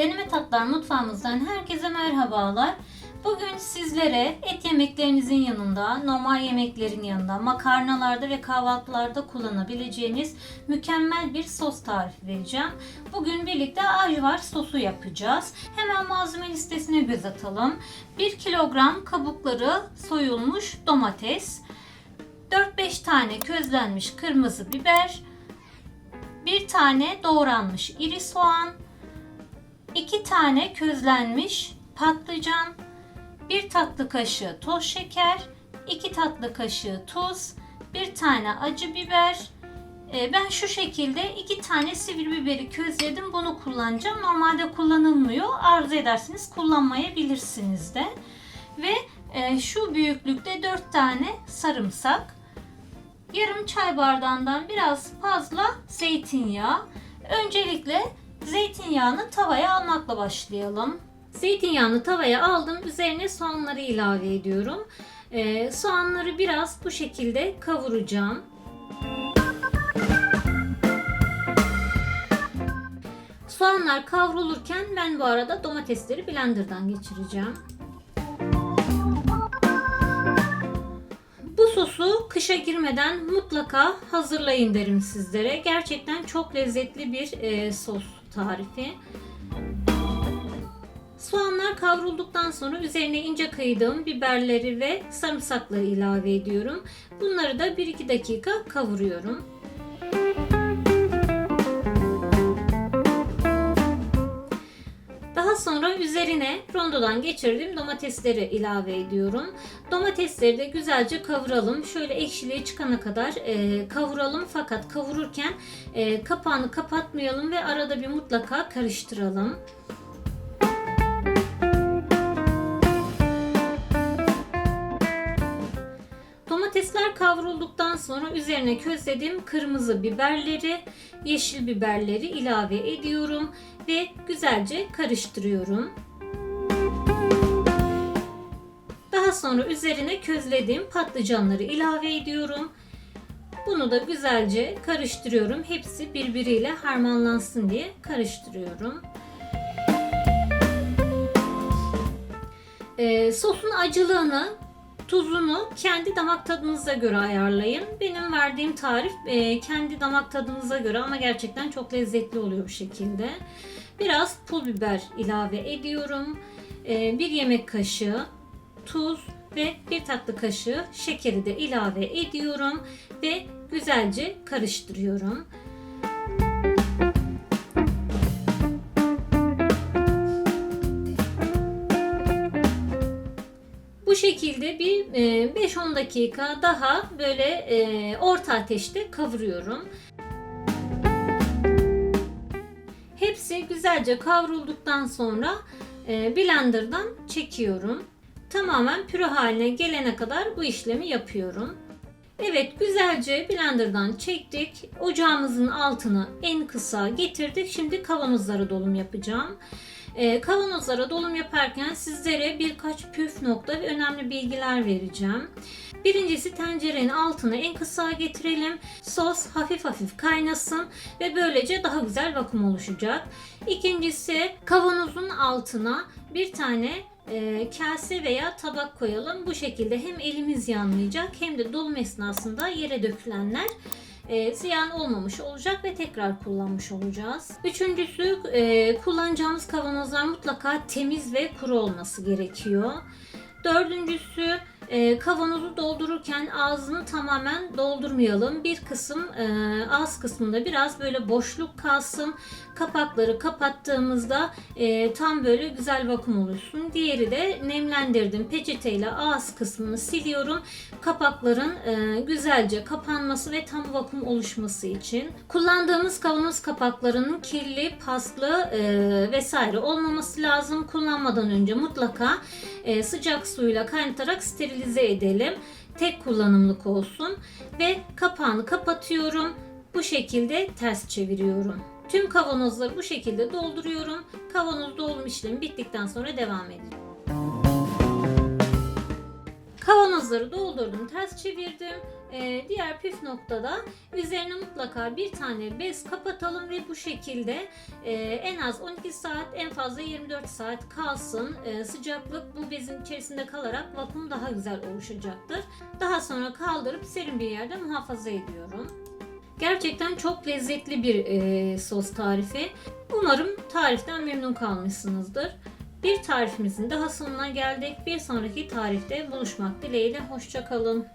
Deneme Tatlar Mutfağımızdan herkese merhabalar. Bugün sizlere et yemeklerinizin yanında, normal yemeklerin yanında, makarnalarda ve kahvaltılarda kullanabileceğiniz mükemmel bir sos tarifi vereceğim. Bugün birlikte ajvar sosu yapacağız. Hemen malzeme listesine göz atalım. 1 kilogram kabukları soyulmuş domates, 4-5 tane közlenmiş kırmızı biber, 1 tane doğranmış iri soğan, 2 tane közlenmiş patlıcan, 1 tatlı kaşığı toz şeker, 2 tatlı kaşığı tuz, 1 tane acı biber. Ee, Ben şu şekilde 2 tane sivri biberi közledim. Bunu kullanacağım. Normalde kullanılmıyor. Arzu ederseniz kullanmayabilirsiniz de. Ve e, şu büyüklükte 4 tane sarımsak. Yarım çay bardağından biraz fazla zeytinyağı. Öncelikle zeytinyağını tavaya almakla başlayalım. Zeytinyağını tavaya aldım. Üzerine soğanları ilave ediyorum. Ee, soğanları biraz bu şekilde kavuracağım. Soğanlar kavrulurken ben bu arada domatesleri blenderdan geçireceğim. Bu sosu kışa girmeden mutlaka hazırlayın derim sizlere. Gerçekten çok lezzetli bir e, sos tarifi. Soğanlar kavrulduktan sonra üzerine ince kıydığım biberleri ve sarımsakları ilave ediyorum. Bunları da 1-2 dakika kavuruyorum. Üzerine rondodan geçirdiğim domatesleri ilave ediyorum. Domatesleri de güzelce kavuralım. Şöyle ekşiliği çıkana kadar e, kavuralım fakat kavururken e, kapağını kapatmayalım ve arada bir mutlaka karıştıralım. Domatesler kavrulduktan sonra üzerine közlediğim kırmızı biberleri, yeşil biberleri ilave ediyorum ve güzelce karıştırıyorum. Daha sonra üzerine közlediğim patlıcanları ilave ediyorum. Bunu da güzelce karıştırıyorum. Hepsi birbiriyle harmanlansın diye karıştırıyorum. Ee, sosun acılığını Tuzunu kendi damak tadınıza göre ayarlayın. Benim verdiğim tarif e, kendi damak tadınıza göre ama gerçekten çok lezzetli oluyor bu şekilde. Biraz pul biber ilave ediyorum. E, bir yemek kaşığı tuz ve bir tatlı kaşığı şekeri de ilave ediyorum ve güzelce karıştırıyorum. Bu şekilde bir 5-10 dakika daha böyle e, orta ateşte kavuruyorum. Hepsi güzelce kavrulduktan sonra e, blenderdan çekiyorum. Tamamen püre haline gelene kadar bu işlemi yapıyorum. Evet güzelce blenderdan çektik. Ocağımızın altını en kısa getirdik. Şimdi kavanozlara dolum yapacağım. E, kavanozlara dolum yaparken sizlere birkaç püf nokta ve önemli bilgiler vereceğim. Birincisi tencerenin altını en kısa getirelim. Sos hafif hafif kaynasın ve böylece daha güzel vakum oluşacak. İkincisi kavanozun altına bir tane e, kase veya tabak koyalım. Bu şekilde hem elimiz yanmayacak hem de dolum esnasında yere dökülenler e, ziyan olmamış olacak ve tekrar kullanmış olacağız. Üçüncüsü e, kullanacağımız kavanozlar mutlaka temiz ve kuru olması gerekiyor. Dördüncüsü e, kavanozu doldururken ağzını tamamen doldurmayalım. Bir kısım e, ağız kısmında biraz böyle boşluk kalsın. Kapakları kapattığımızda e, tam böyle güzel vakum oluşsun. Diğeri de nemlendirdim. Peçeteyle ağız kısmını siliyorum. Kapakların güzelce kapanması ve tam vakum oluşması için. Kullandığımız kavanoz kapaklarının kirli, paslı vesaire olmaması lazım. Kullanmadan önce mutlaka sıcak suyla kaynatarak sterilize edelim. Tek kullanımlık olsun ve kapağını kapatıyorum. Bu şekilde ters çeviriyorum. Tüm kavanozları bu şekilde dolduruyorum. Kavanoz dolum işlemi bittikten sonra devam edelim. Kavanozları doldurdum, ters çevirdim. Ee, diğer püf noktada üzerine mutlaka bir tane bez kapatalım ve bu şekilde e, en az 12 saat en fazla 24 saat kalsın. E, sıcaklık bu bezin içerisinde kalarak vakum daha güzel oluşacaktır. Daha sonra kaldırıp serin bir yerde muhafaza ediyorum. Gerçekten çok lezzetli bir e, sos tarifi. Umarım tariften memnun kalmışsınızdır. Bir tarifimizin daha sonuna geldik. Bir sonraki tarifte buluşmak dileğiyle. Hoşçakalın.